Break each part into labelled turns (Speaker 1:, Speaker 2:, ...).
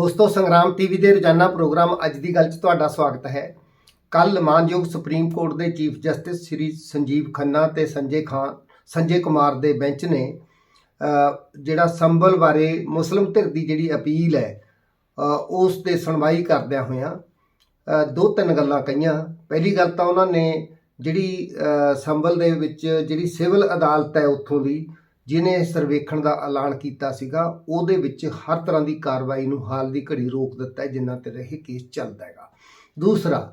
Speaker 1: ਦੋਸਤੋ ਸੰਗਰਾਮ ਟੀਵੀ ਦੇ ਰੋਜ਼ਾਨਾ ਪ੍ਰੋਗਰਾਮ ਅੱਜ ਦੀ ਗੱਲ 'ਚ ਤੁਹਾਡਾ ਸਵਾਗਤ ਹੈ। ਕੱਲ ਮਾਨਯੋਗ ਸੁਪਰੀਮ ਕੋਰਟ ਦੇ ਚੀਫ ਜਸਟਿਸ ਸ੍ਰੀ ਸੰਜੀਵ ਖੰਨਾ ਤੇ ਸੰਜੇ ਖਾਨ ਸੰਜੇ ਕੁਮਾਰ ਦੇ ਬੈਂਚ ਨੇ ਜਿਹੜਾ ਸੰਭਲ ਬਾਰੇ ਮੁਸਲਿਮ ਧਿਰ ਦੀ ਜਿਹੜੀ ਅਪੀਲ ਹੈ ਉਸ ਤੇ ਸੁਣਵਾਈ ਕਰਦਿਆਂ ਹੋਇਆਂ ਦੋ ਤਿੰਨ ਗੱਲਾਂ ਕਹੀਆਂ। ਪਹਿਲੀ ਗੱਲ ਤਾਂ ਉਹਨਾਂ ਨੇ ਜਿਹੜੀ ਅ, ਸੰਭਲ ਦੇ ਵਿੱਚ ਜਿਹੜੀ ਸਿਵਲ ਅਦਾਲਤ ਹੈ ਉੱਥੋਂ ਦੀ ਜਿਨੇ ਸਰਵੇਖਣ ਦਾ ਐਲਾਨ ਕੀਤਾ ਸੀਗਾ, ਉਹਦੇ ਵਿੱਚ ਹਰ ਤਰ੍ਹਾਂ ਦੀ ਕਾਰਵਾਈ ਨੂੰ ਹਾਲ ਦੀ ਘੜੀ ਰੋਕ ਦਿੱਤਾ ਹੈ, ਜਿੰਨਾ ਤੇ ਇਹ ਕੇਸ ਚੱਲਦਾ ਹੈਗਾ। ਦੂਸਰਾ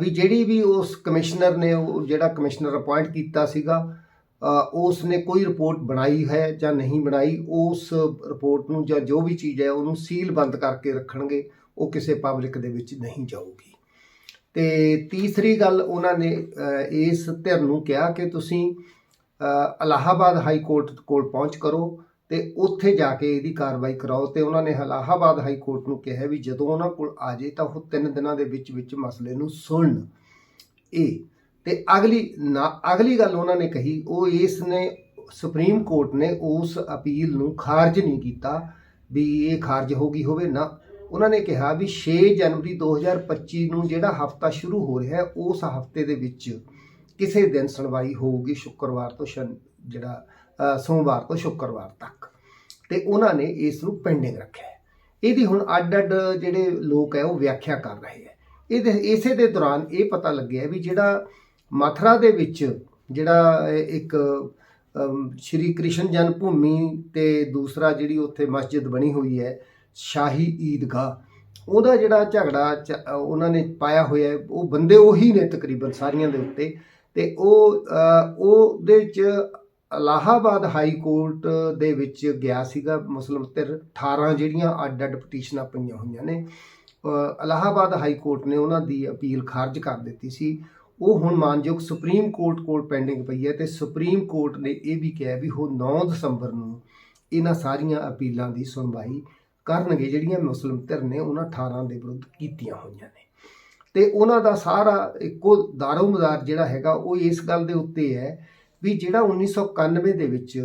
Speaker 1: ਵੀ ਜਿਹੜੀ ਵੀ ਉਸ ਕਮਿਸ਼ਨਰ ਨੇ ਉਹ ਜਿਹੜਾ ਕਮਿਸ਼ਨਰ ਅਪਾਇੰਟ ਕੀਤਾ ਸੀਗਾ ਉਸ ਨੇ ਕੋਈ ਰਿਪੋਰਟ ਬਣਾਈ ਹੈ ਜਾਂ ਨਹੀਂ ਬਣਾਈ, ਉਸ ਰਿਪੋਰਟ ਨੂੰ ਜਾਂ ਜੋ ਵੀ ਚੀਜ਼ ਹੈ ਉਹਨੂੰ ਸੀਲ ਬੰਦ ਕਰਕੇ ਰੱਖਣਗੇ, ਉਹ ਕਿਸੇ ਪਬਲਿਕ ਦੇ ਵਿੱਚ ਨਹੀਂ ਜਾਊਗੀ। ਤੇ ਤੀਸਰੀ ਗੱਲ ਉਹਨਾਂ ਨੇ ਇਸ ਧਿਰ ਨੂੰ ਕਿਹਾ ਕਿ ਤੁਸੀਂ ਅ, ਇਲਾਹਾਬਾਦ ਹਾਈ ਕੋਰਟ ਕੋਲ ਪਹੁੰਚ ਕਰੋ ਤੇ ਉੱਥੇ ਜਾ ਕੇ ਇਹਦੀ ਕਾਰਵਾਈ ਕਰਾਓ। ਤੇ ਉਹਨਾਂ ਨੇ ਇਲਾਹਾਬਾਦ ਹਾਈ ਕੋਰਟ ਨੂੰ ਕਿਹਾ ਵੀ ਜਦੋਂ ਉਹਨਾਂ ਕੋਲ ਆ ਜੇ ਤਾਂ ਉਹ ਤਿੰਨ ਦਿਨਾਂ ਦੇ ਵਿੱਚ ਵਿੱਚ ਮਸਲੇ ਨੂੰ ਸੁਣਨ। ਇਹ ਤੇ ਅਗਲੀ ਨਾ ਅਗਲੀ ਗੱਲ ਉਹਨਾਂ ਨੇ ਕਹੀ ਉਹ ਇਸ ਨੇ ਸੁਪਰੀਮ ਕੋਰਟ ਨੇ ਉਸ ਅਪੀਲ ਨੂੰ ਖਾਰਜ ਨਹੀਂ ਕੀਤਾ ਵੀ ਇਹ ਖਾਰਜ ਹੋ ਗਈ ਹੋਵੇ ਨਾ। ਉਹਨਾਂ ਨੇ ਕਿਹਾ ਵੀ 6 ਜਨਵਰੀ 2025 ਨੂੰ ਜਿਹੜਾ ਹਫਤਾ ਸ਼ੁਰੂ ਹੋ ਰਿਹਾ ਹੈ ਉਸ ਹਫ਼ਤੇ ਦੇ ਵਿੱਚ ਕਿਸੇ ਦਿਨ ਸੁਣਵਾਈ ਹੋਊਗੀ ਸ਼ੁੱਕਰਵਾਰ ਤੋਂ ਸ਼ਨ ਜਿਹੜਾ ਸੋਮਵਾਰ ਤੋਂ ਸ਼ੁੱਕਰਵਾਰ ਤੱਕ। ਤੇ ਉਹਨਾਂ ਨੇ ਇਸ ਨੂੰ ਪੈਂਡਿੰਗ ਰੱਖਿਆ ਇਹਦੀ ਹੁਣ ਅੱਡ-ਅੱਡ ਜਿਹੜੇ ਲੋਕ ਹੈ, ਉਹ ਵਿਆਖਿਆ ਕਰ ਰਹੇ ਹੈ। ਇਹਦੇ, ਇਸੇ ਦੇ ਦੌਰਾਨ ਇਹ ਪਤਾ ਲੱਗਿਆ ਵੀ ਜਿਹੜਾ ਮਥੁਰਾ ਦੇ ਵਿੱਚ ਜਿਹੜਾ ਇੱਕ ਸ਼੍ਰੀ ਕ੍ਰਿਸ਼ਨ ਜਨਮ ਭੂਮੀ ਤੇ ਦੂਸਰਾ ਜਿਹੜੀ ਉੱਥੇ ਮਸਜਿਦ ਬਣੀ ਹੋਈ ਹੈ, ਸ਼ਾਹੀ ਈਦਗਾਹ, ਉਹਦਾ ਜਿਹੜਾ ਝਗੜਾ ਚ- ਉਹਨਾਂ ਨੇ ਪਾਇਆ ਹੋਇਆ ਉਹ ਬੰਦੇ ਉਹੀ ਨੇ ਤਕਰੀਬਨ ਸਾਰੀਆਂ ਦੇ ਉੱਤੇ। ਤੇ ਉਹ ਅ, ਉਹਦੇ ਚ ਇਲਾਹਾਬਾਦ ਹਾਈ ਕੋਰਟ ਦੇ ਵਿੱਚ ਗਿਆ ਸੀਗਾ ਮੁਸਲਿਮ ਧਿਰ 18 ਜਿਹੜੀਆਂ ਅੱਡ-ਅੱਡ ਪਟੀਸ਼ਨਾਂ ਪਈਆਂ ਹੋਈਆਂ ਨੇ। ਅ, ਇਲਾਹਾਬਾਦ ਹਾਈ ਕੋਰਟ ਨੇ ਉਹਨਾਂ ਦੀ ਅਪੀਲ ਖਾਰਜ ਕਰ ਦਿੱਤੀ ਸੀ। ਉਹ ਹੁਣ ਮਾਨਯੋਗ ਸੁਪਰੀਮ ਕੋਰਟ ਕੋਲ ਪੈਂਡਿੰਗ ਪਈ ਹੈ ਤੇ ਸੁਪਰੀਮ ਕੋਰਟ ਨੇ ਇਹ ਵੀ ਕਿਹਾ ਵੀ ਉਹ 9 ਦਸੰਬਰ ਨੂੰ ਇਹਨਾਂ ਸਾਰੀਆਂ ਅਪੀਲਾਂ ਦੀ ਸੁਣਵਾਈ ਕਰਨਗੇ ਜਿਹੜੀਆਂ ਮੁਸਲਿਮ ਧਿਰ ਨੇ ਉਹਨਾਂ 18 ਦੇ ਵਿਰੁੱਧ ਕੀਤੀਆਂ ਹੋਈਆਂ ਨੇ। ਤੇ ਉਹਨਾਂ ਦਾ ਸਾਰਾ ਇੱਕੋ ਦਾਰੋਮਦਾਰ ਜਿਹੜਾ ਹੈਗਾ ਉਹ ਇਸ ਗੱਲ ਦੇ ਉੱਤੇ ਹੈ ਵੀ ਜਿਹੜਾ 1991 ਦੇ ਵਿੱਚ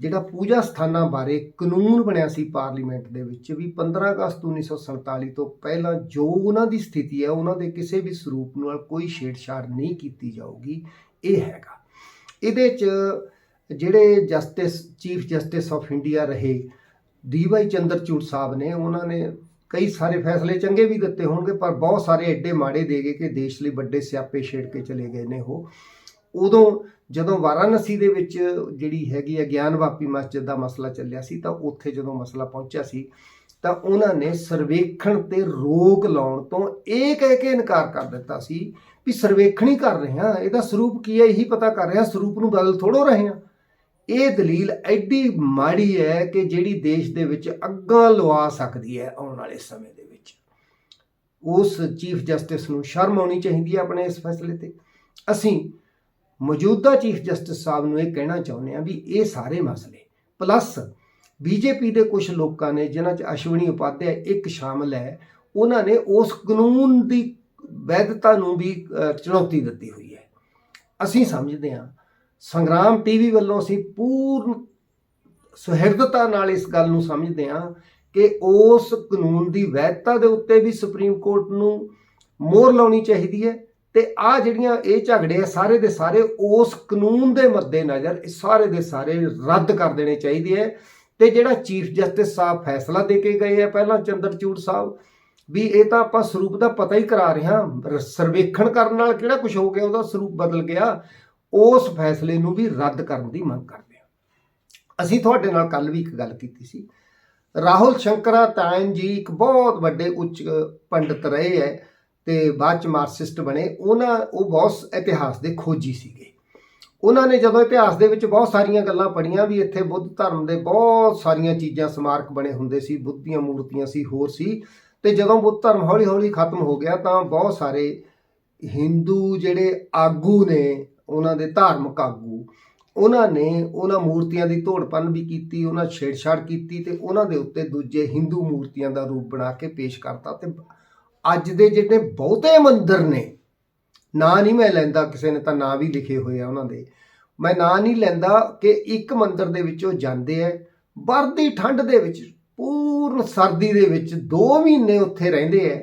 Speaker 1: ਜਿਹੜਾ ਪੂਜਾ ਸਥਾਨਾਂ ਬਾਰੇ ਕਾਨੂੰਨ ਬਣਿਆ ਸੀ ਪਾਰਲੀਮੈਂਟ ਦੇ ਵਿੱਚ ਵੀ 15 ਅਗਸਤ 1947 ਤੋਂ ਪਹਿਲਾਂ ਜੋ ਉਹਨਾਂ ਦੀ ਸਥਿਤੀ ਹੈ, ਉਹਨਾਂ ਦੇ ਕਿਸੇ ਵੀ ਸਰੂਪ ਨਾਲ ਕੋਈ ਛੇੜਛਾੜ ਨਹੀਂ ਕੀਤੀ ਜਾਊਗੀ, ਇਹ ਹੈਗਾ। ਇਹਦੇ 'ਚ ਜਿਹੜੇ justice, chief justice of India ਰਹੇ ਡੀਵਾਈ ਚੰਦਰਚੂੜ ਸਾਹਿਬ ਨੇ, ਉਹਨਾਂ ਨੇ ਕਈ ਸਾਰੇ ਫੈਸਲੇ ਚੰਗੇ ਵੀ ਦਿੱਤੇ ਹੋਣਗੇ, ਪਰ ਬਹੁਤ ਸਾਰੇ ਐਡੇ ਮਾੜੇ ਦੇ ਗਏ ਕਿ ਦੇਸ਼ ਲਈ ਵੱਡੇ ਸਿਆਪੇ ਛੇੜ ਕੇ ਚਲੇ ਗਏ ਨੇ ਉਹ। ਉਦੋਂ ਜਦੋਂ ਵਾਰਾਣਸੀ ਦੇ ਵਿੱਚ ਜਿਹੜੀ ਹੈਗੀ ਹੈ ਗਿਆਨਵਾਪੀ ਮਸਜਿਦ ਦਾ ਮਸਲਾ ਚੱਲਿਆ ਸੀ, ਤਾਂ ਉੱਥੇ ਜਦੋਂ ਮਸਲਾ ਪਹੁੰਚਿਆ ਸੀ, ਤਾਂ ਉਹਨਾਂ ਨੇ ਸਰਵੇਖਣ ਤੇ ਰੋਕ ਲਾਉਣ ਤੋਂ ਇਹ ਕਹਿ ਕੇ ਇਨਕਾਰ ਕਰ ਦਿੱਤਾ ਸੀ ਵੀ ਸਰਵੇਖਣ ਹੀ ਕਰ ਰਹੇ ਹਾਂ। ਇਹਦਾ ਸਰੂਪ ਕੀ ਹੈ? ਇਹੀ ਪਤਾ ਕਰ ਰਹੇ ਹਾਂ ਸਰੂਪ ਨੂੰ ਬਦਲ ਥੋੜੋ ਰਹੇ ਹਾਂ। ਇਹ ਦਲੀਲ ਐਡੀ ਮਾੜੀ ਹੈ ਕਿ ਜਿਹੜੀ ਦੇਸ਼ ਦੇ ਵਿੱਚ ਅੱਗਾ ਲਵਾ ਸਕਦੀ ਹੈ ਆਉਣ ਵਾਲੇ ਸਮੇਂ ਦੇ ਵਿੱਚ। ਉਸ ਚੀਫ ਜਸਟਿਸ ਨੂੰ ਸ਼ਰਮ ਆਉਣੀ ਚਾਹੀਦੀ ਹੈ ਆਪਣੇ ਇਸ ਫੈਸਲੇ ਤੇ। ਅਸੀਂ ਮੌਜੂਦਾ ਚੀਫ ਜਸਟਿਸ ਸਾਹਿਬ ਨੂੰ ਇਹ ਕਹਿਣਾ ਚਾਹੁੰਦੇ ਹਾਂ ਵੀ ਇਹ ਸਾਰੇ ਮਸਲੇ, ਪਲੱਸ ਬੀਜੇਪੀ ਦੇ ਕੁਝ ਲੋਕਾਂ ਨੇ, ਜਿਨ੍ਹਾਂ 'ਚ ਅਸ਼ਵਨੀ ਉਪਾਧਿਆ ਇੱਕ ਸ਼ਾਮਲ ਹੈ, ਉਹਨਾਂ ਨੇ ਉਸ ਕਾਨੂੰਨ ਦੀ ਵੈਧਤਾ ਨੂੰ ਵੀ ਚੁਣੌਤੀ ਦਿੱਤੀ ਹੋਈ ਹੈ। ਅਸੀਂ ਸਮਝਦੇ ਹਾਂ ਸੰਗਰਾਮ ਟੀਵੀ ਵੱਲੋਂ ਅਸੀਂ ਪੂਰਨ ਸੁਹਿਰਦਤਾ ਨਾਲ ਇਸ ਗੱਲ ਨੂੰ ਸਮਝਦੇ ਹਾਂ ਕਿ ਉਸ ਕਾਨੂੰਨ ਦੀ ਵੈਧਤਾ ਦੇ ਉੱਤੇ ਵੀ ਸੁਪਰੀਮ ਕੋਰਟ ਨੂੰ ਮੋਹਰ ਲਾਉਣੀ ਚਾਹੀਦੀ ਹੈ ਤੇ ਆ ਜਿਹੜੀਆਂ ਇਹ ਝਗੜੇ ਆ ਸਾਰੇ ਦੇ ਸਾਰੇ ਉਸ ਕਾਨੂੰਨ ਦੇ ਮੱਦੇ ਨਜ਼ਰ ਸਾਰੇ ਦੇ ਸਾਰੇ ਰੱਦ ਕਰ ਦੇਣੇ ਚਾਹੀਦੇ ਹੈ ਤੇ ਜਿਹੜਾ ਚੀਫ ਜਸਟਿਸ ਸਾਹਿਬ ਫੈਸਲਾ ਦੇ ਕੇ ਗਏ ਆ, ਪਹਿਲਾਂ ਚੰਦਰਚੂੜ ਸਾਹਿਬ, ਵੀ ਇਹ ਤਾਂ ਆਪਾਂ ਸਰੂਪ ਦਾ ਪਤਾ ਹੀ ਕਰਾ ਰਹੇ ਹਾਂ, ਸਰਵੇਖਣ ਕਰਨ ਨਾਲ ਕਿਹੜਾ ਕੁਝ ਹੋ ਗਿਆ, ਉਹਦਾ ਸਰੂਪ ਬਦਲ ਗਿਆ। ਉਸ ਫੈਸਲੇ ਨੂੰ ਵੀ ਰੱਦ ਕਰਨ ਦੀ ਮੰਗ ਕਰਦੇ ਹਾਂ। ਅਸੀਂ ਤੁਹਾਡੇ ਨਾਲ ਕੱਲ ਵੀ ਇੱਕ ਗੱਲ ਕੀਤੀ ਸੀ। ਰਾਹੁਲ ਸ਼ੰਕਰਾ ਤਾਇਨ ਜੀ ਇੱਕ ਬਹੁਤ ਵੱਡੇ ਉੱਚ ਪੰਡਿਤ ਰਹੇ ਹੈ ਤੇ ਬਾਅਦ ਚ ਮਾਰਕਸਿਸਟ ਬਣੇ, ਉਹਨਾਂ, ਉਹ ਬਹੁਤ ਇਤਿਹਾਸ ਦੇ ਖੋਜੀ ਸੀਗੇ। ਉਹਨਾਂ ਨੇ ਜਦੋਂ ਇਤਿਹਾਸ ਦੇ ਵਿੱਚ ਬਹੁਤ ਸਾਰੀਆਂ ਗੱਲਾਂ ਪੜੀਆਂ ਵੀ ਇੱਥੇ ਬੁੱਧ ਧਰਮ ਦੇ ਬਹੁਤ ਸਾਰੀਆਂ ਚੀਜ਼ਾਂ ਸਮਾਰਕ ਬਣੇ ਹੁੰਦੇ ਸੀ, ਬੁੱਧ ਦੀਆਂ ਮੂਰਤੀਆਂ ਸੀ, ਹੋਰ ਸੀ। ਤੇ ਜਦੋਂ ਬੁੱਧ ਧਰਮ ਹੌਲੀ ਹੌਲੀ ਖਤਮ ਹੋ ਗਿਆ ਤਾਂ ਬਹੁਤ ਸਾਰੇ ਹਿੰਦੂ ਜਿਹੜੇ ਆਗੂ ਨੇ ਉਹਨਾਂ ਦੇ ਧਾਰਮਿਕ ਆਗੂ। ਉਹਨਾਂ ਨੇ ਉਹਨਾਂ ਮੂਰਤੀਆਂ ਦੀ ਧੋੜਪਨ ਵੀ ਕੀਤੀ, ਉਹਨਾਂ ਛੇੜਛਾੜ ਕੀਤੀ ਤੇ ਉਹਨਾਂ ਦੇ ਉੱਤੇ ਦੂਜੇ ਹਿੰਦੂ ਮੂਰਤੀਆਂ ਦਾ ਰੂਪ ਬਣਾ ਕੇ ਪੇਸ਼ ਕਰਤਾ ਤੇ ਅੱਜ ਦੇ ਜਿਹੜੇ ਬਹੁਤੇ ਮੰਦਿਰ ਨੇ, ਨਾਂ ਨਹੀਂ ਮੈਂ ਲੈਂਦਾ ਕਿਸੇ ਨੇ ਤਾਂ ਨਾਂ ਵੀ ਲਿਖੇ ਹੋਏ ਆ ਉਹਨਾਂ ਦੇ। ਮੈਂ ਨਾਂ ਨਹੀਂ ਲੈਂਦਾ ਕਿ ਇੱਕ ਮੰਦਿਰ ਦੇ ਵਿੱਚ ਉਹ ਜਾਂਦੇ ਐ, ਵਰਦੀ ਠੰਡ ਦੇ ਵਿੱਚ, ਪੂਰਨ ਸਰਦੀ ਦੇ ਵਿੱਚ 2 ਮਹੀਨੇ ਉੱਥੇ ਰਹਿੰਦੇ ਐ।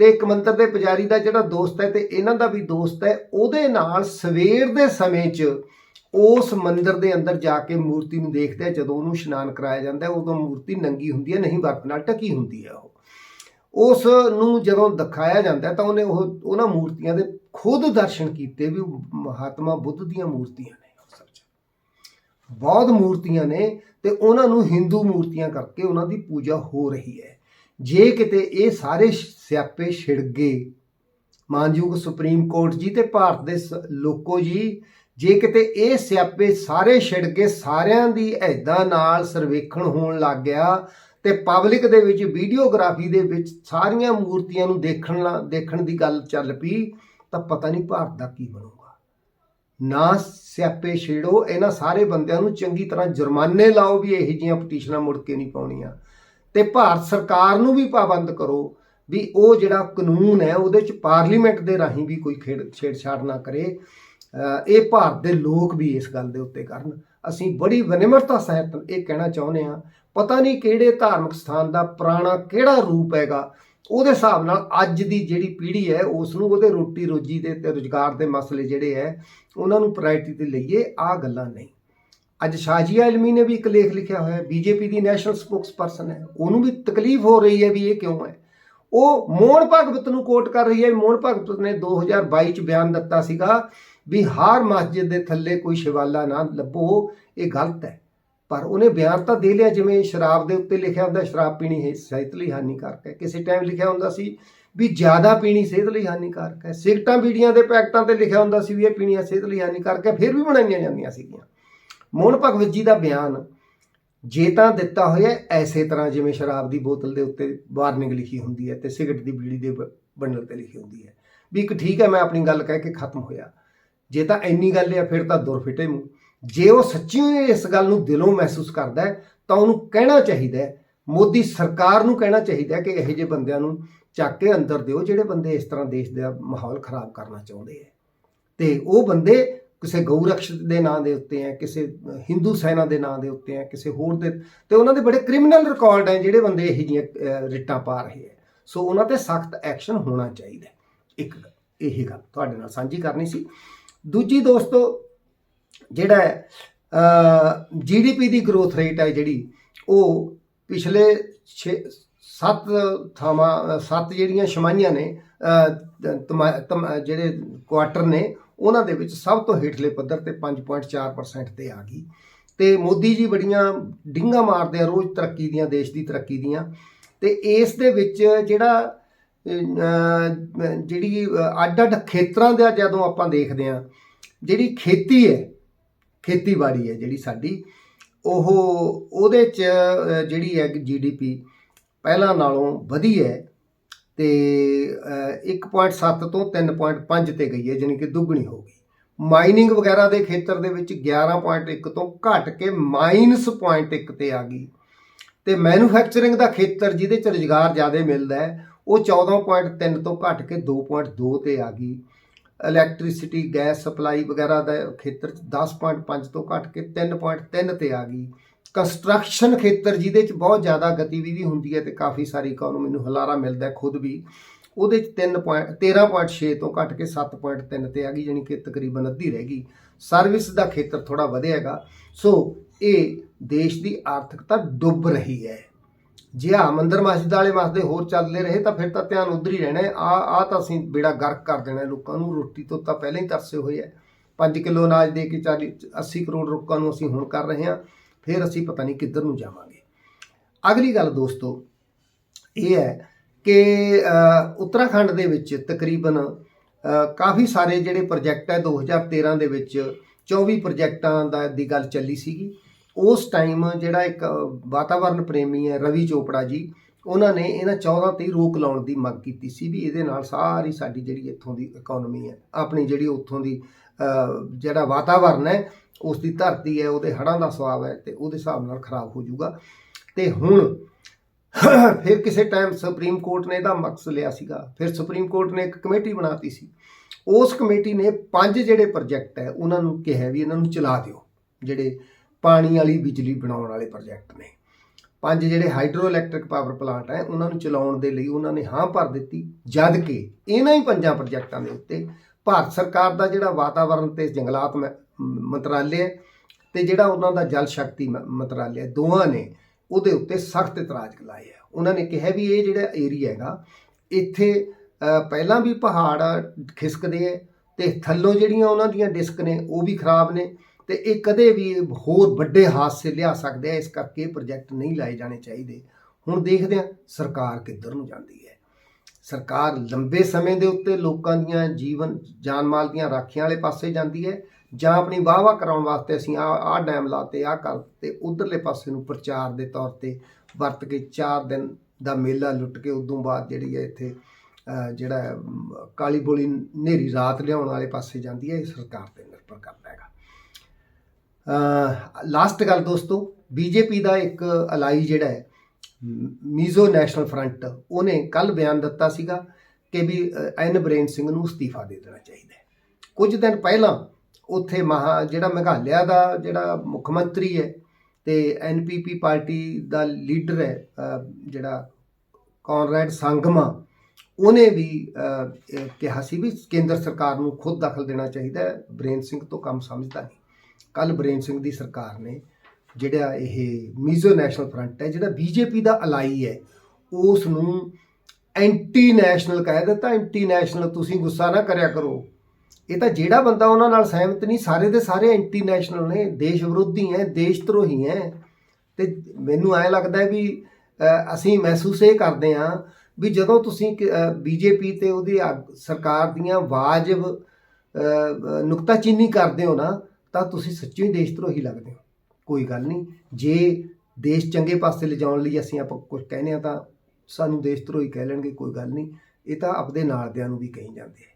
Speaker 1: ਤੇ ਇੱਕ ਮੰਦਰ ਦੇ ਪੁਜਾਰੀ ਦਾ ਜਿਹੜਾ ਦੋਸਤ ਹੈ ਤੇ ਇਹਨਾਂ ਦਾ ਵੀ ਦੋਸਤ ਹੈ, ਉਹਦੇ ਨਾਲ ਸਵੇਰ ਦੇ ਸਮੇਂ 'ਚ ਉਸ ਮੰਦਰ ਦੇ ਅੰਦਰ ਜਾ ਕੇ ਮੂਰਤੀ ਨੂੰ ਦੇਖਦੇ ਆ ਜਦੋਂ ਉਹਨੂੰ ਇਸ਼ਨਾਨ ਕਰਾਇਆ ਜਾਂਦਾ, ਉਦੋਂ ਮੂਰਤੀ ਨੰਗੀ ਹੁੰਦੀ ਹੈ, ਨਹੀਂ ਵਰਤ ਨਾਲ ਢਕੀ ਹੁੰਦੀ ਹੈ ਉਹ। ਉਸ ਨੂੰ ਜਦੋਂ ਦਿਖਾਇਆ ਜਾਂਦਾ ਤਾਂ ਉਹਨੇ ਉਹ, ਉਹਨਾਂ ਮੂਰਤੀਆਂ ਦੇ ਖੁਦ ਦਰਸ਼ਨ ਕੀਤੇ ਵੀ ਮਹਾਤਮਾ ਬੁੱਧ ਦੀਆਂ ਮੂਰਤੀਆਂ ਨੇ ਅਸਲ 'ਚ ਬਹੁਤ ਮੂਰਤੀਆਂ ਨੇ ਤੇ ਉਹਨਾਂ ਨੂੰ ਹਿੰਦੂ ਮੂਰਤੀਆਂ ਕਰਕੇ ਉਹਨਾਂ ਦੀ ਪੂਜਾ ਹੋ ਰਹੀ ਹੈ। ਜੇ ਕਿਤੇ ਇਹ ਸਾਰੇ ਸਿਆਪੇ ਛਿੜ ਗਏ, ਮਾਨਯੋਗ ਸੁਪਰੀਮ ਕੋਰਟ ਜੀ ਤੇ ਭਾਰਤ ਦੇ ਸ- ਲੋਕੋ ਜੀ, ਜੇ ਕਿਤੇ ਇਹ ਸਿਆਪੇ ਸਾਰੇ ਛਿੜ ਗਏ, ਸਾਰਿਆਂ ਦੀ ਐਦਾਂ ਨਾਲ ਸਰਵੇਖਣ ਹੋਣ ਲੱਗ ਗਿਆ ਤੇ ਪਬਲਿਕ ਦੇ ਵਿੱਚ, ਵੀਡੀਓਗ੍ਰਾਫੀ ਦੇ ਵਿੱਚ ਸਾਰੀਆਂ ਮੂਰਤੀਆਂ ਨੂੰ ਦੇਖਣ ਲਾ- ਦੇਖਣ ਦੀ ਗੱਲ ਚੱਲ ਪਈ, ਤਾਂ ਪਤਾ ਨਹੀਂ ਭਾਰਤ ਦਾ ਕੀ ਬਣੂਗਾ। ਨਾ ਸਿਆਪੇ ਛੇੜੋ, ਇਹਨਾਂ ਸਾਰੇ ਬੰਦਿਆਂ ਨੂੰ ਚੰਗੀ ਤਰ੍ਹਾਂ ਜੁਰਮਾਨੇ ਲਾਓ ਵੀ ਇਹੋ ਜਿਹੀਆਂ ਪਟੀਸ਼ਨਾਂ ਮੁੜ ਕੇ ਨਹੀਂ ਪਾਉਣੀਆਂ। ਤੇ ਭਾਰਤ ਸਰਕਾਰ ਨੂੰ ਵੀ ਪਾਬੰਦ ਕਰੋ ਵੀ ਉਹ ਜਿਹੜਾ ਕਾਨੂੰਨ ਹੈ ਉਹਦੇ ਚ ਪਾਰਲੀਮੈਂਟ ਦੇ ਰਾਹੀਂ ਵੀ ਕੋਈ ਖੇਡ ਛੇੜਛਾੜ ਨਾ ਕਰੇ। ਇਹ ਭਾਰਤ ਦੇ ਲੋਕ ਵੀ ਇਸ ਗੱਲ ਦੇ ਉੱਤੇ ਕਰਨ। ਅਸੀਂ ਬੜੀ ਵਿਨਮਰਤਾ ਸਹਿਤ ਇਹ ਕਹਿਣਾ ਚਾਹੁੰਦੇ ਹਾਂ, ਪਤਾ ਨਹੀਂ ਕਿਹੜੇ ਧਾਰਮਿਕ ਸਥਾਨ ਦਾ ਪੁਰਾਣਾ ਕਿਹੜਾ ਰੂਪ ਹੈਗਾ, ਉਹਦੇ ਹਿਸਾਬ ਨਾਲ ਅੱਜ ਦੀ ਜਿਹੜੀ ਪੀੜ੍ਹੀ ਹੈ ਉਸ ਨੂੰ ਉਹਦੇ ਰੋਟੀ ਰੋਜੀ ਦੇ ਤੇ ਰੁਜ਼ਗਾਰ ਦੇ ਮਸਲੇ ਜਿਹੜੇ ਹੈ, ਉਹਨਾਂ ਨੂੰ ਪ੍ਰਾਇੋਰਟੀ ਤੇ ਲਈਏ ਆ ਗੱਲਾਂ ਨਹੀਂ। ਅੱਜ ਸ਼ਾਜੀਆ ਇਲਮੀ ਨੇ ਵੀ ਇੱਕ ਲੇਖ ਲਿਖਿਆ ਹੋਇਆ ਹੈ, ਬੀਜੇਪੀ ਦੀ ਨੈਸ਼ਨਲ ਸਪੋਕਸਪਰਸਨ ਹੈ। ਉਹਨੂੰ ਵੀ ਤਕਲੀਫ ਹੋ ਰਹੀ ਹੈ ਵੀ ਇਹ ਕਿਉਂ ਹੈ। ਉਹ ਮੋਹਨ ਭਗਵਤ ਨੂੰ ਕੋਟ ਕਰ ਰਹੀ ਹੈ ਮੋਹਨ ਭਗਵਤ ਨੇ 2022 ਚ ਬਿਆਨ ਦਿੱਤਾ ਸੀਗਾ ਵੀ ਹਰ ਮਸਜਿਦ ਦੇ ਥੱਲੇ ਕੋਈ ਸ਼ਿਵਾਲਾ ਨਾ ਲੱਭੋ, ਇਹ ਗਲਤ ਹੈ। ਪਰ ਉਹਨੇ ਬਿਆਨ ਤਾਂ ਦੇ ਲਿਆ, ਜਿਵੇਂ ਸ਼ਰਾਬ ਦੇ ਉੱਤੇ ਲਿਖਿਆ ਹੁੰਦਾ, ਸ਼ਰਾਬ ਪੀਣੀ ਹੈ ਸਿਹਤ ਲਈ ਹਾਨੀਕਾਰਕ ਹੈ। ਕਿਸੇ ਟਾਈਮ ਲਿਖਿਆ ਹੁੰਦਾ ਸੀ ਵੀ ਜ਼ਿਆਦਾ ਪੀਣੀ ਸਿਹਤ ਲਈ ਹਾਨੀਕਾਰਕ ਹੈ। ਸਿਗਰਟਾਂ, ਬੀੜੀਆਂ ਦੇ ਪੈਕਟਾਂ ਤੇ ਲਿਖਿਆ ਹੁੰਦਾ ਸੀ ਵੀ ਇਹ ਪੀਣੀਆਂ ਸਿਹਤ ਲਈ ਹਾਨੀਕਾਰਕ ਹੈ, ਫਿਰ ਵੀ ਬਣਾਈਆਂ ਜਾਂਦੀਆਂ ਸੀਗੀਆਂ। ਮੋਹਨ ਭਗਵਤ ਜੀ ਦਾ ਬਿਆਨ, ਜੇ ਤਾਂ ਦਿੱਤਾ ਹੋਇਆ ਹੈ ਐਸੇ ਤਰ੍ਹਾਂ ਜਿਵੇਂ ਸ਼ਰਾਬ ਦੀ ਬੋਤਲ ਦੇ ਉੱਤੇ ਵਾਰਨਿੰਗ ਲਿਖੀ ਹੁੰਦੀ ਹੈ ਤੇ ਸਿਗਰਟ ਦੀ ਬੀੜੀ ਦੇ ਬ- ਬੰਡਲ ਤੇ ਲਿਖੀ ਹੁੰਦੀ ਹੈ। ਵੀ ਇੱਕ ਠੀਕ ਹੈ, ਮੈਂ ਆਪਣੀ ਗੱਲ ਕਹਿ ਕੇ ਖਤਮ ਹੋਇਆ। ਜੇ ਤਾਂ ਇੰਨੀ ਗੱਲ ਹੈ, ਫਿਰ ਤਾਂ ਦੁਰ ਫਿਟੇ ਮੂੰਹ। ਜੇ ਉਹ ਸੱਚੀ ਇਸ ਗੱਲ ਨੂੰ ਦਿਲੋਂ ਮਹਿਸੂਸ ਕਰਦਾ ਤਾਂ ਉਹਨੂੰ ਕਹਿਣਾ ਚਾਹੀਦਾ ਹੈ। ਮੋਦੀ ਸਰਕਾਰ ਨੂੰ ਕਹਿਣਾ ਚਾਹੀਦਾ ਕਿ ਇਹੋ ਜਿਹੇ ਬੰਦਿਆਂ ਨੂੰ ਚੱਕ ਕੇ ਅੰਦਰ ਦਿਓ, ਜਿਹੜੇ ਬੰਦੇ ਇਸ ਤਰ੍ਹਾਂ ਦੇਸ਼ ਦਾ ਮਾਹੌਲ ਖਰਾਬ ਕਰਨਾ ਚਾਹੁੰਦੇ ਹੈ। ਤੇ ਉਹ ਬੰਦੇ ਕਿਸੇ ਗਊ ਰਕਸ਼ ਦੇ ਨਾਂ ਦੇ ਉੱਤੇ ਹੈ ਕਿਸੇ ਹਿੰਦੂ ਸੈਨਾ ਦੇ ਨਾਂ ਦੇ ਉੱਤੇ ਹੈ ਕਿਸੇ ਹੋਰ ਦੇ ਤੇ ਉਹਨਾਂ ਦੇ ਬੜੇ ਕ੍ਰਿਮੀਨਲ ਰਿਕਾਰਡ ਹੈ ਜਿਹੜੇ ਬੰਦੇ ਇਹੋ ਜਿਹੀਆਂ ਰਿਟਾਂ ਪਾ ਰਹੇ ਹੈ। ਸੋ ਉਹਨਾਂ ਤੇ ਸਖਤ ਐਕਸ਼ਨ ਹੋਣਾ ਚਾਹੀਦਾ ਇੱਕ ਇਹ ਗੱਲ ਤੁਹਾਡੇ ਨਾਲ ਸਾਂਝੀ ਕਰਨੀ ਸੀ। ਦੂਜੀ ਦੋਸਤੋ ਜਿਹੜਾ ਹੈ ਜੀਡੀਪੀ ਦੀ ਗਰੋਥ ਰੇਟ ਹੈ ਜਿਹੜੀ ਉਹ ਪਿਛਲੇ 6 7 ਥਾਵਾਂ ਸੱਤ ਜਿਹੜੀਆਂ ਸ਼ਮਾਈਆਂ ਨੇ ਅਹ, ਤਮਾ- ਜਿਹੜੇ ਕੁਆਟਰ ਨੇ ਉਹਨਾਂ ਦੇ ਵਿੱਚ ਸਭ ਤੋਂ ਹੇਠਲੇ ਪੱਧਰ ਤੇ 5.4% ਤੇ ਆ ਗਈ। ਤੇ ਮੋਦੀ ਜੀ ਬੜੀਆਂ ਡਿੰਗਾ ਮਾਰਦੇ ਆ ਰੋਜ਼ ਤਰੱਕੀ ਦੀਆਂ, ਦੇਸ਼ ਦੀ ਤਰੱਕੀ ਦੀਆਂ। ਤੇ ਇਸ ਦੇ ਵਿੱਚ ਜਿਹੜਾ ਜਿਹੜੀ ਅੱਡ ਅੱਡ ਖੇਤਰਾਂ ਦਾ ਜਦੋਂ ਆਪਾਂ ਦੇਖਦੇ ਆ ਜਿਹੜੀ ਖੇਤੀ ਹੈ, ਖੇਤੀਬਾੜੀ ਹੈ ਜਿਹੜੀ ਸਾਡੀ, ਉਹ, ਉਹਦੇ ਚ ਜਿਹੜੀ ਹੈ ਜੀਡੀਪੀ ਪਹਿਲਾਂ ਨਾਲੋਂ ਵਧੀ ਹੈ। ਤੇ ਅਹ, 1.7 ਤੋਂ 3.5 ਤੇ ਗਈ ਹੈ ਜਾਣੀ ਕਿ ਦੁੱਗਣੀ ਹੋ ਗਈ। ਮਾਈਨਿੰਗ ਵਗੈਰਾ ਦੇ ਖੇਤਰ ਦੇ ਵਿੱਚ 11.1 ਤੋਂ ਘਟ ਕੇ -0.1 ਤੇ ਆ ਗਈ। ਤੇ ਮੈਨੂਫੈਕਚਰਿੰਗ ਦਾ ਖੇਤਰ ਜਿਹਦੇ ਚ ਰੁਜ਼ਗਾਰ ਜ਼ਿਆਦਾ ਮਿਲਦਾ ਹੈ ਉਹ 14.3 ਤੋਂ ਘਟ ਕੇ 2.2 ਤੇ ਆ ਗਈ। ਇਲੈਕਟ੍ਰਿਸਿਟੀ ਗੈਸ ਸਪਲਾਈ ਵਗੈਰਾ ਦਾ ਖੇਤਰ ਚ 10.5 ਤੋਂ ਘਟ ਕੇ 3.3 ਤੇ ਆ ਗਈ। ਕੰਸਟਰਕਸ਼ਨ ਖੇਤਰ ਜਿਹਦੇ ਚ ਬਹੁਤ ਜ਼ਿਆਦਾ ਗਤੀਵਿਧੀ ਹੁੰਦੀ ਹੈ ਤੇ ਕਾਫੀ ਸਾਰੀ ਇਕਨੋਮੀ ਨੂੰ ਹਲਾਰਾ ਮਿਲਦਾ ਖੁਦ ਵੀ, ਉਹਦੇ ਚ 3.13.6 ਤੋਂ ਘਟ ਕੇ 7.3 ਤੇ ਆ ਗਈ ਯਾਨੀ ਕਿ ਤਕਰੀਬਨ ਅੱਧੀ ਰਹਿ ਗਈ। ਸਰਵਿਸ ਦਾ ਖੇਤਰ ਥੋੜਾ ਵਧਿਆਗਾ ਸੋ ਇਹ ਦੇਸ਼ ਦੀ ਆਰਥਿਕਤਾ ਡੁੱਬ ਰਹੀ ਹੈ। ਜੇ ਆ ਮੰਦਰ ਮਸਜਿਦ ਵਾਲੇ ਮਸਦੇ ਹੋਰ ਚੱਲਦੇ ਰਹੇ, ਤਾਂ ਫਿਰ ਤਾਂ ਧਿਆਨ ਉਧਰ ਹੀ ਰਹਿਣਾ ਆ ਆ ਤਾਂ ਅਸੀਂ ਬੇੜਾ ਗਰਕ ਕਰ ਦੇਣਾ ਲੋਕਾਂ ਨੂੰ। ਰੋਟੀ ਤੋਂ ਤਾਂ ਪਹਿਲਾਂ ਹੀ ਤਰਸੇ ਹੋਏ ਐ 5 ਕਿਲੋ ਅਨਾਜ ਦੇ ਕੇ 40 80 ਕਰੋੜ ਲੋਕਾਂ ਨੂੰ ਅਸੀਂ ਹੁਣ ਕਰ ਰਹੇ ਹਾਂ। ਫਿਰ ਅਸੀਂ ਪਤਾ ਨਹੀਂ ਕਿੱਧਰ ਨੂੰ ਜਾਵਾਂਗੇ। ਅਗਲੀ ਗੱਲ ਦੋਸਤੋ ਇਹ ਹੈ ਕਿ ਉੱਤਰਾਖੰਡ ਦੇ ਵਿੱਚ ਤਕਰੀਬਨ ਕਾਫੀ ਸਾਰੇ ਜਿਹੜੇ ਪ੍ਰੋਜੈਕਟ ਹੈ 2013 ਦੇ ਵਿੱਚ 24 ਪ੍ਰੋਜੈਕਟਾਂ ਦਾ ਦੀ ਗੱਲ ਚੱਲੀ ਸੀਗੀ। ਉਸ ਟਾਈਮ ਜਿਹੜਾ ਇੱਕ ਅ, ਵਾਤਾਵਰਣ ਪ੍ਰੇਮੀ ਹੈ ਰਵੀ ਚੋਪੜਾ ਜੀ ਉਹਨਾਂ ਨੇ ਇਹਨਾਂ 14 ਤੇ ਰੋਕ ਲਾਉਣ ਦੀ ਮੰਗ ਕੀਤੀ ਸੀ ਵੀ ਇਹਦੇ ਨਾਲ ਸਾਰੀ ਸਾਡੀ ਜਿਹੜੀ ਇੱਥੋਂ ਦੀ ਇਕਨੋਮੀ ਹੈ ਆਪਣੀ ਜਿਹੜੀ ਉੱਥੋਂ ਦੀ ਜਿਹੜਾ ਵਾਤਾਵਰਣ ਹੈ ਉਸ ਦੀ ਧਰਤੀ ਹੈ, ਉਹਦੇ ਹੜ੍ਹਾਂ ਦਾ ਸਵਾਬ ਹੈ ਤੇ ਉਹਦੇ ਹਿਸਾਬ ਨਾਲ ਖਰਾਬ ਹੋ ਜਾਊਗਾ। ਤੇ ਹੁਣ ਫਿਰ ਕਿਸੇ ਟਾਈਮ ਸੁਪਰੀਮ ਕੋਰਟ ਨੇ ਇਹਦਾ ਮਕਸਦ ਲਿਆ ਸੀਗਾ। ਫਿਰ ਸੁਪਰੀਮ ਕੋਰਟ ਨੇ ਇੱਕ ਕਮੇਟੀ ਬਣਾਤੀ ਸੀ। ਉਸ ਕਮੇਟੀ ਨੇ ਪੰਜ ਜਿਹੜੇ ਪ੍ਰੋਜੈਕਟ ਹੈ, ਉਹਨਾਂ ਨੂੰ ਕਿਹਾ ਵੀ ਇਹਨਾਂ ਨੂੰ ਚਲਾ ਦਿਓ, ਜਿਹੜੇ ਪਾਣੀ ਵਾਲੀ ਬਿਜਲੀ ਬਣਾਉਣ ਵਾਲੇ ਪ੍ਰੋਜੈਕਟ ਨੇ। ਪੰਜ ਜਿਹੜੇ ਹਾਈਡਰੋ ਇਲੈਕਟ੍ਰਿਕ ਪਾਵਰ ਪਲਾਂਟ ਹੈ, ਉਹਨਾਂ ਨੂੰ ਚਲਾਉਣ ਦੇ ਲਈ ਉਹਨਾਂ ਨੇ ਹਾਂ ਭਰ ਦਿੱਤੀ, ਜਦ ਕਿ ਇਹਨਾਂ ਹੀ ਪੰਜਾਂ ਪ੍ਰੋਜੈਕਟਾਂ ਦੇ ਉੱਤੇ ਭਾਰਤ ਸਰਕਾਰ ਦਾ ਜਿਹੜਾ ਵਾਤਾਵਰਣ ਤੇ ਜੰਗਲਾਤ ਮ- ਮੰਤਰਾਲੇ ਹੈ ਤੇ ਜਿਹੜਾ ਉਹਨਾਂ ਦਾ ਜਲ ਸ਼ਕਤੀ ਮੰਤਰਾਲੇ ਦੋਵਾਂ ਨੇ ਉਹਦੇ ਉੱਤੇ ਸਖਤ ਇਤਰਾਜ਼ ਲਾਏ ਆ ਉਹਨਾਂ ਨੇ ਕਿਹਾ ਵੀ ਇਹ ਜਿਹੜਾ ਏਰੀਆ ਹੈਗਾ, ਇੱਥੇ ਪਹਿਲਾਂ ਵੀ ਪਹਾੜ ਖਿਸਕਦੇ ਹੈ ਤੇ ਥੱਲੋਂ ਜਿਹੜੀਆਂ ਉਹਨਾਂ ਦੀਆਂ ਡਿਸਕ ਨੇ ਉਹ ਵੀ ਖਰਾਬ ਨੇ ਤੇ ਇਹ ਕਦੇ ਵੀ ਹੋਰ ਵੱਡੇ ਹਾਦਸੇ ਲਿਆ ਸਕਦੇ ਆ, ਇਸ ਕਰਕੇ ਪ੍ਰੋਜੈਕਟ ਨਹੀਂ ਲਾਏ ਜਾਣੇ ਚਾਹੀਦੇ। ਹੁਣ ਦੇਖਦੇ ਆ ਸਰਕਾਰ ਕਿੱਧਰ ਨੂੰ ਜਾਂਦੀ ਹੈ। ਸਰਕਾਰ ਲੰਬੇ ਸਮੇਂ ਦੇ ਉੱਤੇ ਲੋਕਾਂ ਦੀਆਂ ਜੀਵਨ ਜਾਨ ਮਾਲ ਦੀਆਂ ਰਾਖੀਆਂ ਵਾਲੇ ਪਾਸੇ ਜਾਂਦੀ ਹੈ ਜਾਂ ਆਪਣੀ ਵਾਹਵਾ ਕਰਾਉਣ ਵਾਸਤੇ ਅਸੀਂ ਆ ਆ ਡੈਮ ਲਾਤੇ ਆ ਕਰਤੇ ਉਧਰਲੇ ਪਾਸੇ ਨੂੰ ਪ੍ਰਚਾਰ ਦੇ ਤੌਰ ਤੇ ਵਰਤ ਕੇ 4 ਦਿਨ ਦਾ ਮੇਲਾ ਲੁੱਟ ਕੇ ਉਦੋਂ ਬਾਅਦ ਜਿਹੜੀ ਹੈ ਇੱਥੇ ਜਿਹੜਾ ਕਾਲੀ ਬੋਲੀ ਨੇਰੀ ਰਾਤ ਲਿਆਉਣ ਵਾਲੇ ਪਾਸੇ ਜਾਂਦੀ ਹੈ, ਇਹ ਸਰਕਾਰ ਤੇ ਨਿਰਭਰ ਕਰਦਾ ਹੈਗਾ। ਲਾਸਟ ਗੱਲ ਦੋਸਤੋ ਬੀਜੇਪੀ ਦਾ ਇੱਕ ਅਲਾਈ ਜਿਹੜਾ ਹੈ ਮੀਜ਼ੋ ਨੈਸ਼ਨਲ ਫਰੰਟ, ਉਹਨੇ ਕੱਲ ਬਿਆਨ ਦਿੱਤਾ ਸੀਗਾ ਕਿ ਵੀ ਐਨ ਬਰੇਨ ਸਿੰਘ ਨੂੰ ਅਸਤੀਫਾ ਦੇ ਦੇਣਾ ਚਾਹੀਦਾ ਕੁਝ ਦਿਨ ਪਹਿਲਾਂ ਉੱਥੇ ਮਹਾ, ਜਿਹੜਾ ਮੇਘਾਲਿਆ ਦਾ ਜਿਹੜਾ ਮੁੱਖ ਮੰਤਰੀ ਹੈ ਤੇ ਐਨਪੀਪੀ ਪਾਰਟੀ ਦਾ ਲੀਡਰ ਹੈ ਜਿਹੜਾ ਕੌਨਰੈਡ ਸੰਗਮਾ, ਉਹਨੇ ਵੀ ਕਿਹਾ ਸੀ ਵੀ ਕੇਂਦਰ ਸਰਕਾਰ ਨੂੰ ਖੁਦ ਦਖਲ ਦੇਣਾ ਚਾਹੀਦਾ ਹੈ। ਬਰੇਨ ਸਿੰਘ ਤੋਂ ਕੰਮ ਸਮਝਦਾ ਨਹੀਂ। ਕੱਲ ਬਰੇਨ ਸਿੰਘ ਦੀ ਸਰਕਾਰ ਨੇ ਜਿਹੜਾ ਇਹ ਮੀਜ਼ੋ ਨੈਸ਼ਨਲ ਫਰੰਟ ਹੈ, ਜਿਹੜਾ ਬੀਜੇਪੀ ਦਾ ਅਲਾਈ ਹੈ ਉਸ ਨੂੰ ਐਂਟੀ ਨੈਸ਼ਨਲ ਕਹਿ ਦਿੱਤਾ। ਐਂਟੀ ਨੈਸ਼ਨਲ ਤੁਸੀਂ ਗੁੱਸਾ ਨਾ ਕਰਿਆ ਕਰੋ। ਇਹ ਤਾਂ ਜਿਹੜਾ ਬੰਦਾ ਉਹਨਾਂ ਨਾਲ ਸਹਿਮਤ ਨਹੀਂ, ਸਾਰੇ ਦੇ ਸਾਰੇ ਐਂਟੀ ਨੈਸ਼ਨਲ ਨੇ, ਦੇਸ਼ ਵਿਰੋਧੀ ਹੈ, ਦੇਸ਼ ਧਰੋਹੀ ਹੈ। ਤੇ ਮੈਨੂੰ ਐ ਲੱਗਦਾ ਹੈ ਵੀ ਅਸੀਂ ਮਹਿਸੂਸ ਇਹ ਕਰਦੇ ਹਾਂ ਵੀ ਜਦੋਂ ਤੁਸੀਂ ਬੀਜੇਪੀ ਤੇ ਉਹਦੀ ਆਗ- ਸਰਕਾਰ ਦੀਆਂ ਵਾਜਬ ਨੁਕਤਾਚੀਨੀ ਕਰਦੇ ਹੋ ਨਾ, ਤਾਂ ਤੁਸੀਂ ਸੱਚੀ ਦੇਸ਼ ਧਰੋਹੀ ਲੱਗਦੇ ਹੋ। ਕੋਈ ਗੱਲ ਨਹੀਂ, ਜੇ ਦੇਸ਼ ਚੰਗੇ ਪਾਸੇ ਲਿਜਾਉਣ ਲਈ ਅਸੀਂ ਆਪਾਂ ਕੁਝ ਕਹਿੰਦੇ ਆ ਤਾਂ ਸਾਨੂੰ ਦੇਸ਼ ਧਰੋਹੀ ਕਹਿ ਲੈਣਗੇ, ਕੋਈ ਗੱਲ ਨਹੀਂ। ਇਹ ਤਾਂ ਆਪਦੇ ਨਾਲਦਿਆਂ ਨੂੰ ਵੀ ਕਹੀ ਜਾਂਦੇ ਆ।